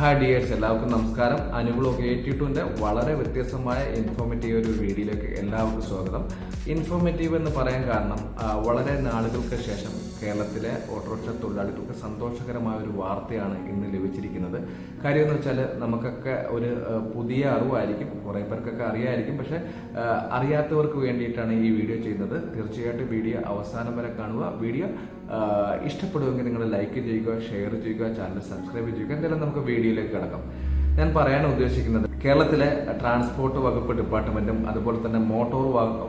Hi dears എല്ലാവർക്കും നമസ്കാരം. അനുകൂലം eighty ടുവിന്റെ വളരെ വ്യത്യസ്തമായ ഇൻഫോർമേറ്റീവ് ഒരു വീഡിയോയിലേക്ക് എല്ലാവർക്കും സ്വാഗതം. ഇൻഫോർമേറ്റീവ് എന്ന് പറയാൻ കാരണം വളരെ നാളുകൾക്ക് ശേഷം കേരളത്തിലെ ഓട്ടോറിക്ഷ തൊഴിലാളികൾക്ക് സന്തോഷകരമായ ഒരു വാർത്തയാണ് ഇന്ന് ലഭിച്ചിരിക്കുന്നത്. കാര്യം എന്ന് വെച്ചാൽ നമുക്കൊക്കെ ഒരു പുതിയ അറിവായിരിക്കും കുറേ പേർക്കൊക്കെ അറിയായിരിക്കും. പക്ഷേ അറിയാത്തവർക്ക് വേണ്ടിയിട്ടാണ് ഈ വീഡിയോ ചെയ്യുന്നത്. തീർച്ചയായിട്ടും വീഡിയോ അവസാനം വരെ കാണുക. വീഡിയോ ഇഷ്ടപ്പെടുമെങ്കിൽ നിങ്ങൾ ലൈക്ക് ചെയ്യുക ഷെയർ ചെയ്യുക ചാനൽ സബ്സ്ക്രൈബ് ചെയ്യുക. എന്തായാലും നമുക്ക് വീഡിയോയിലേക്ക് കിടക്കാം. ഞാൻ പറയാൻ ഉദ്ദേശിക്കുന്നത് കേരളത്തിലെ ട്രാൻസ്പോർട്ട് വകുപ്പ് ഡിപ്പാർട്ട്മെന്റും അതുപോലെ തന്നെ മോട്ടോർ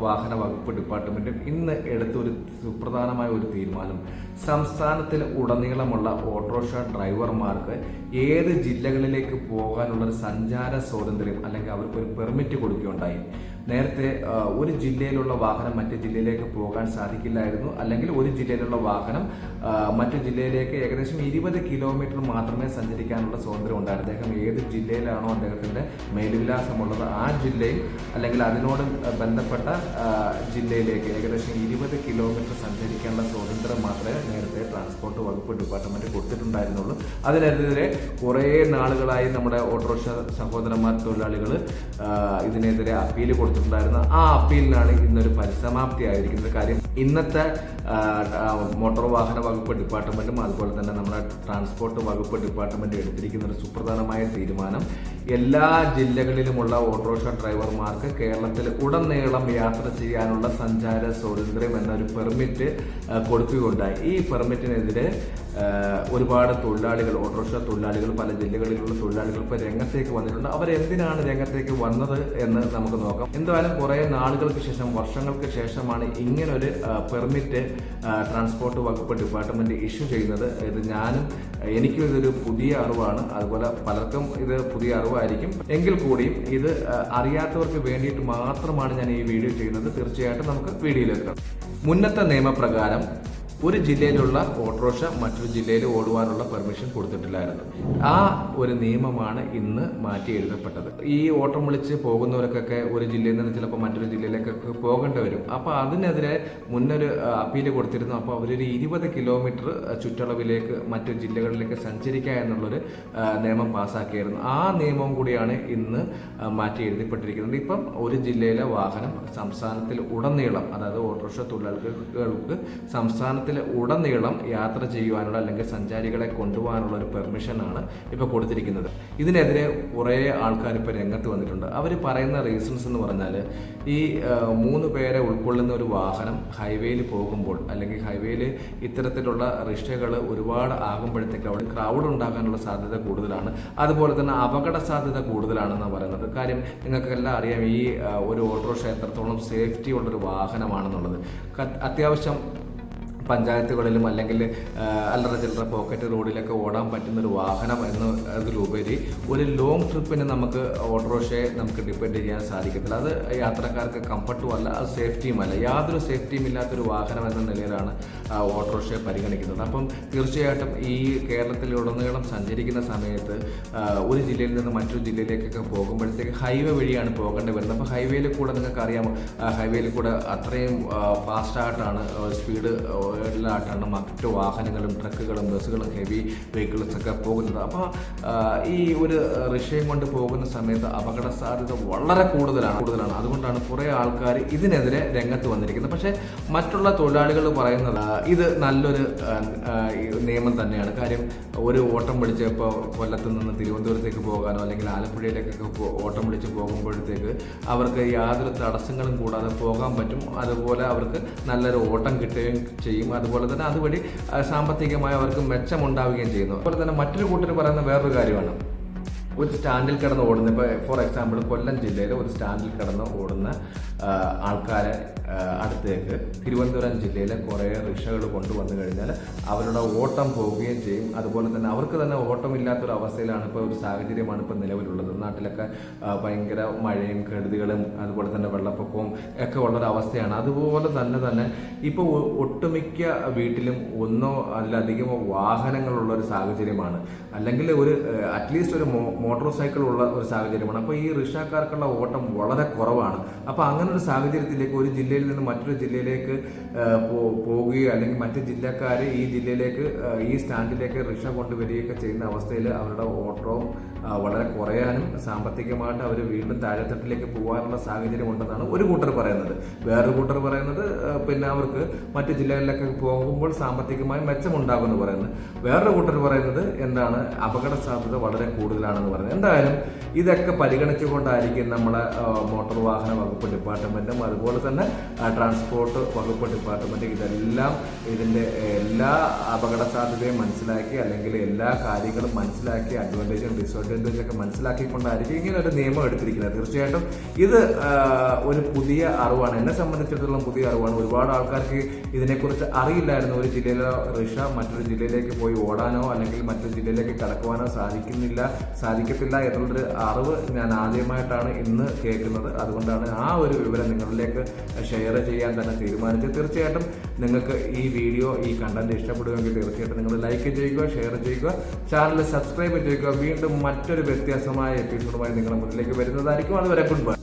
വാഹന വകുപ്പ് ഡിപ്പാർട്ട്മെന്റും ഇന്ന് എടുത്ത ഒരു സുപ്രധാനമായ ഒരു തീരുമാനം. സംസ്ഥാനത്തിൽ ഉടനീളമുള്ള ഓട്ടോറിക്ഷ ഡ്രൈവർമാർക്ക് ഏത് ജില്ലകളിലേക്ക് പോകാനുള്ള ഒരു സഞ്ചാര സ്വാതന്ത്ര്യം അല്ലെങ്കിൽ അവർക്ക് ഒരു പെർമിറ്റ് കൊടുക്കുകയുണ്ടായി. നേരത്തെ ഒരു ജില്ലയിലുള്ള വാഹനം മറ്റു ജില്ലയിലേക്ക് പോകാൻ സാധിക്കില്ലായിരുന്നു. അല്ലെങ്കിൽ ഒരു ജില്ലയിലുള്ള വാഹനം മറ്റു ജില്ലയിലേക്ക് ഏകദേശം ഇരുപത് കിലോമീറ്റർ മാത്രമേ സഞ്ചരിക്കാനുള്ള സ്വാതന്ത്ര്യം ഉണ്ടായിരുന്നു. അദ്ദേഹം ഏത് ജില്ലയിലാണോ അദ്ദേഹത്തിന്റെ മേൽവിലാസമുള്ളത് ആ ജില്ലയിൽ അല്ലെങ്കിൽ അതിനോട് ബന്ധപ്പെട്ട ജില്ലയിലേക്ക് ഏകദേശം ഇരുപത് കിലോമീറ്റർ സഞ്ചരിക്കാനുള്ള സ്വാതന്ത്ര്യം മാത്രമേ നേരത്തെ ട്രാൻസ്പോർട്ട് വകുപ്പ് ഡിപ്പാർട്ട്മെന്റ് കൊടുത്തിട്ടുണ്ടായിരുന്നുള്ളൂ. അതിനെതിരെ കുറേ നാളുകളായി നമ്മുടെ ഓട്ടോറിക്ഷ സഹോദരന്മാർ തൊഴിലാളികൾ ഇതിനെതിരെ അപ്പീൽ കൊടുത്തിട്ടുണ്ടായിരുന്നു ആ അപ്പീലിനാണ് ഇന്നൊരു പരിസമാപ്തി ആയിരിക്കുന്നത് കാര്യം. ഇന്നത്തെ മോട്ടോർ വാഹന വകുപ്പ് ഡിപ്പാർട്ട്മെന്റും അതുപോലെ തന്നെ നമ്മുടെ ട്രാൻസ്പോർട്ട് വകുപ്പ് ഡിപ്പാർട്ട്മെന്റ് എടുത്തിരിക്കുന്ന ഒരു സുപ്രധാനമായ തീരുമാനം. എല്ലാ ജില്ലകളിലുമുള്ള ഓട്ടോറിക്ഷ ഡ്രൈവർമാർക്ക് കേരളത്തിൽ ഉടനീളം യാത്ര ചെയ്യാനുള്ള സഞ്ചാര സ്വാതന്ത്ര്യം എന്നൊരു പെർമിറ്റ് കൊടുക്കുകയുണ്ടായി. ഈ പെർമിറ്റിനെതിരെ ഒരുപാട് തൊഴിലാളികൾ ഓട്ടോറിക്ഷ തൊഴിലാളികൾ പല ജില്ലകളിലുള്ള തൊഴിലാളികൾ ഇപ്പോൾ രംഗത്തേക്ക് വന്നിട്ടുണ്ട്. അവരെന്തിനാണ് രംഗത്തേക്ക് വന്നത് എന്ന് നമുക്ക് നോക്കാം. എന്തായാലും കുറേ നാളുകൾക്ക് ശേഷം വർഷങ്ങൾക്ക് ശേഷമാണ് ഇങ്ങനൊരു പെർമിറ്റ് ട്രാൻസ്പോർട്ട് വകുപ്പ് ഡിപ്പാർട്ട്മെന്റ് ഇഷ്യൂ ചെയ്യുന്നത്. ഇത് ഞാനും എനിക്കും ഇതൊരു പുതിയ അറിവാണ്. അതുപോലെ പലർക്കും ഇത് പുതിയ അറിവായിരിക്കും. എങ്കിൽ കൂടിയും ഇത് അറിയാത്തവർക്ക് വേണ്ടിയിട്ട് മാത്രമാണ് ഞാൻ ഈ വീഡിയോ ചെയ്യുന്നത്. തീർച്ചയായിട്ടും നമുക്ക് വീഡിയോയിലെത്താം. മുന്നത്തെ നിയമപ്രകാരം ഒരു ജില്ലയിലുള്ള ഓട്ടോറിക്ഷ മറ്റൊരു ജില്ലയിൽ ഓടുവാനുള്ള പെർമിഷൻ കൊടുത്തിട്ടില്ലായിരുന്നു. ആ ഒരു നിയമമാണ് ഇന്ന് മാറ്റി എഴുതപ്പെട്ടത്. ഈ ഓട്ടം വിളിച്ച് പോകുന്നവർക്കൊക്കെ ഒരു ജില്ലയിൽ നിന്ന് ചിലപ്പോൾ മറ്റൊരു ജില്ലയിലേക്കൊക്കെ പോകേണ്ടി വരും. അപ്പോൾ അതിനെതിരെ മുന്നൊരു അപ്പീൽ കൊടുത്തിരുന്നു. അപ്പോൾ അവരൊരു ഇരുപത് കിലോമീറ്റർ ചുറ്റളവിലേക്ക് മറ്റു ജില്ലകളിലേക്ക് സഞ്ചരിക്കുക എന്നുള്ളൊരു നിയമം പാസ്സാക്കിയായിരുന്നു. ആ നിയമം കൂടിയാണ് ഇന്ന് മാറ്റി എഴുതപ്പെട്ടിരിക്കുന്നത്. ഇപ്പം ഒരു ജില്ലയിലെ വാഹനം സംസ്ഥാനത്തിൽ ഉടനീളം അതായത് ഓട്ടോറിക്ഷ തൊഴിലാളികൾക്ക് സംസ്ഥാനത്തിൽ ഉടനീളം യാത്ര ചെയ്യുവാനുള്ള അല്ലെങ്കിൽ സഞ്ചാരികളെ കൊണ്ടുപോകാനുള്ള ഒരു പെർമിഷനാണ് ഇപ്പോൾ കൊടുത്തിരിക്കുന്നത്. ഇതിനെതിരെ കുറേ ആൾക്കാർ ഇപ്പോൾ രംഗത്ത് വന്നിട്ടുണ്ട്. അവർ പറയുന്ന റീസൺസ് എന്ന് പറഞ്ഞാൽ ഈ മൂന്ന് പേരെ ഉൾക്കൊള്ളുന്ന ഒരു വാഹനം ഹൈവേയിൽ പോകുമ്പോൾ അല്ലെങ്കിൽ ഹൈവേയിൽ ഇത്തരത്തിലുള്ള റിക്ഷകൾ ഒരുപാട് ആകുമ്പോഴത്തേക്ക് അവിടെ ക്രൗഡ് ഉണ്ടാകാനുള്ള സാധ്യത കൂടുതലാണ്. അതുപോലെ തന്നെ അപകട സാധ്യത കൂടുതലാണെന്ന് പറയുന്നത്. കാര്യം നിങ്ങൾക്കെല്ലാം അറിയാം ഈ ഒരു ഓട്ടോറിക്ഷ എത്രത്തോളം സേഫ്റ്റി ഉള്ളൊരു വാഹനമാണെന്നുള്ളത്. അത്യാവശ്യം പഞ്ചായത്തുകളിലും അല്ലെങ്കിൽ അല്ലറ ചില്ലറ പോക്കറ്റ് റോഡിലൊക്കെ ഓടാൻ പറ്റുന്ന ഒരു വാഹനം എന്ന അതിലുപരി ഒരു ലോങ് ട്രിപ്പിന് നമുക്ക് ഓട്ടോറിക്ഷയെ നമുക്ക് ഡിപ്പെൻഡ് ചെയ്യാൻ സാധിക്കത്തില്ല. അത് യാത്രക്കാർക്ക് കംഫർട്ടും അല്ല അത് സേഫ്റ്റിയും അല്ല. യാതൊരു സേഫ്റ്റിയും ഇല്ലാത്തൊരു വാഹനം എന്ന നിലയിലാണ് ഓട്ടോറിക്ഷയെ പരിഗണിക്കുന്നത്. അപ്പം തീർച്ചയായിട്ടും ഈ കേരളത്തിലുടനീളം സഞ്ചരിക്കുന്ന സമയത്ത് ഒരു ജില്ലയിൽ നിന്ന് മറ്റൊരു ജില്ലയിലേക്കൊക്കെ പോകുമ്പോഴത്തേക്ക് ഹൈവേ വഴിയാണ് പോകേണ്ടി വരുന്നത്. അപ്പോൾ ഹൈവേയിൽ കൂടെ നിങ്ങൾക്ക് അറിയാമോ ഹൈവേയിൽ കൂടെ അത്രയും ഫാസ്റ്റായിട്ടാണ് സ്പീഡ് ായിട്ടാണ് മറ്റു വാഹനങ്ങളും ട്രക്കുകളും ബസ്സുകളും ഹെവി വെഹിക്കിൾസ് ഒക്കെ പോകുന്നത്. അപ്പോൾ ഈ ഒരു റിക്ഷയും കൊണ്ട് പോകുന്ന സമയത്ത് അപകട സാധ്യത വളരെ കൂടുതലാണ് കൂടുതലാണ്. അതുകൊണ്ടാണ് കുറേ ആൾക്കാർ ഇതിനെതിരെ രംഗത്ത് വന്നിരിക്കുന്നത്. പക്ഷേ മറ്റുള്ള തൊഴിലാളികൾ പറയുന്നത് ഇത് നല്ലൊരു നിയമം തന്നെയാണ്. കാര്യം ഒരു ഓട്ടം വിളിച്ച് ഇപ്പോൾ കൊല്ലത്ത് നിന്ന് തിരുവനന്തപുരത്തേക്ക് പോകാനോ അല്ലെങ്കിൽ ആലപ്പുഴയിലേക്കൊക്കെ ഓട്ടം വിളിച്ച് പോകുമ്പോഴത്തേക്ക് അവർക്ക് യാതൊരു തടസ്സങ്ങളും കൂടാതെ പോകാൻ പറ്റും. അതുപോലെ അവർക്ക് നല്ലൊരു ഓട്ടം കിട്ടുകയും ചെയ്യും. അതുപോലെ തന്നെ അതുവഴി സാമ്പത്തികമായി അവർക്ക് മെച്ചമുണ്ടാവുകയും ചെയ്യുന്നു. അതുപോലെ തന്നെ മറ്റൊരു കൂട്ടർ പറയുന്ന വേറൊരു കാര്യമാണ്. ഒരു സ്റ്റാൻഡിൽ കിടന്ന് ഓടുന്ന ഇപ്പോൾ ഫോർ എക്സാമ്പിൾ കൊല്ലം ജില്ലയിൽ ഒരു സ്റ്റാൻഡിൽ കിടന്ന് ഓടുന്ന ആൾക്കാരെ അടുത്തേക്ക് തിരുവനന്തപുരം ജില്ലയിലെ കുറേ റിക്ഷകൾ കൊണ്ടുവന്നു കഴിഞ്ഞാൽ അവരുടെ ഓട്ടം പോവുകയും ചെയ്യും. അതുപോലെ തന്നെ അവർക്ക് തന്നെ ഓട്ടമില്ലാത്തൊരു അവസ്ഥയിലാണ് ഇപ്പോൾ ഒരു സാഹചര്യമാണ് ഇപ്പോൾ നിലവിലുള്ളത്. നാട്ടിലൊക്കെ ഭയങ്കര മഴയും കെടുതികളും അതുപോലെ തന്നെ വെള്ളപ്പൊക്കവും ഒക്കെ ഉള്ളൊരു അവസ്ഥയാണ്. അതുപോലെ തന്നെ തന്നെ ഇപ്പോൾ ഒട്ടുമിക്ക വീട്ടിലും ഒന്നോ അതിലധികമോ വാഹനങ്ങളുള്ള ഒരു സാഹചര്യമാണ്. അല്ലെങ്കിൽ ഒരു അറ്റ്ലീസ്റ്റ് ഒരു മോട്ടോർ സൈക്കിൾ ഉള്ള ഒരു സാഹചര്യമാണ്. അപ്പോൾ ഈ റിക്ഷാക്കാർക്കുള്ള ഓട്ടം വളരെ കുറവാണ്. അപ്പോൾ അങ്ങനെ ഒരു സാഹചര്യത്തിലേക്ക് ഒരു ജില്ലയിൽ നിന്ന് മറ്റൊരു ജില്ലയിലേക്ക് പോവുകയോ അല്ലെങ്കിൽ മറ്റ് ജില്ലക്കാർ ഈ ജില്ലയിലേക്ക് ഈ സ്റ്റാൻഡിലേക്ക് റിക്ഷ കൊണ്ടുവരികയൊക്കെ ചെയ്യുന്ന അവസ്ഥയിൽ അവരുടെ ഓട്ടോ ആ, വളരെ കുറയാനും സാമ്പത്തികമായിട്ട് അവർ വീണ്ടും താഴെത്തട്ടിലേക്ക് പോകാനുള്ള സാഹചര്യം ഉണ്ടെന്നാണ് ഒരു കൂട്ടർ പറയുന്നത്. വേറൊരു കൂട്ടർ പറയുന്നത് പിന്നെ അവർക്ക് മറ്റ് ജില്ലകളിലൊക്കെ പോകുമ്പോൾ സാമ്പത്തികമായി മെച്ചമുണ്ടാകുമെന്ന് പറയുന്നത് വേറൊരു കൂട്ടർ പറയുന്നത് എന്താണ് അപകട സാധ്യത വളരെ കൂടുതലാണെന്ന് പറയുന്നത്. എന്തായാലും ഇതൊക്കെ പരിഗണിച്ചുകൊണ്ടായിരിക്കും നമ്മുടെ മോട്ടോർ വാഹന വകുപ്പ് ഡിപ്പാർട്ട്മെന്റും അതുപോലെ തന്നെ ട്രാൻസ്പോർട്ട് വകുപ്പ് ഡിപ്പാർട്ട്മെന്റും ഇതെല്ലാം ഇതിന്റെ എല്ലാ അപകട സാധ്യതയും മനസ്സിലാക്കി അല്ലെങ്കിൽ എല്ലാ കാര്യങ്ങളും മനസ്സിലാക്കി അഡ്വാന്റേജും ഡിസ്അഡ്വാന്റേജും ഒക്കെ മനസ്സിലാക്കിക്കൊണ്ടായിരിക്കും ഇങ്ങനെ ഒരു നിയമം എടുത്തിരിക്കുന്നത്. തീർച്ചയായിട്ടും ഇത് ഒരു പുതിയ അറിവാണ്. എന്നെ സംബന്ധിച്ചിടത്തോളം പുതിയ അറിവാണ്. ഒരുപാട് ആൾക്കാർക്ക് ഇതിനെക്കുറിച്ച് അറിയില്ലായിരുന്നു. ഒരു ജില്ലയിലോ റിഷ മറ്റൊരു ജില്ലയിലേക്ക് പോയി ഓടാനോ അല്ലെങ്കിൽ മറ്റൊരു ജില്ലയിലേക്ക് കടക്കുവാനോ സാധിക്കുന്നില്ല സാധിക്കത്തില്ല എന്നുള്ളൊരു അറിവ് ഞാൻ ആദ്യമായിട്ടാണ് ഇന്ന് കേൾക്കുന്നത്. അതുകൊണ്ടാണ് ആ ഒരു വിവരം നിങ്ങളിലേക്ക് ഷെയർ ചെയ്യാൻ തന്നെ തീരുമാനിച്ചത്. തീർച്ചയായിട്ടും നിങ്ങൾക്ക് ഈ വീഡിയോ ഈ കണ്ടന്റ് ഇഷ്ടപ്പെടുമെങ്കിൽ തീർച്ചയായിട്ടും നിങ്ങൾ ലൈക്ക് ചെയ്യുക ഷെയർ ചെയ്യുക ചാനൽ സബ്സ്ക്രൈബ് ചെയ്യുക. വീണ്ടും മറ്റൊരു വ്യത്യാസമായ എപ്പിസോഡുമായി നിങ്ങളുടെ മുന്നിലേക്ക് വരുന്നതായിരിക്കും. അതുവരെ ഗുഡ് ബൈ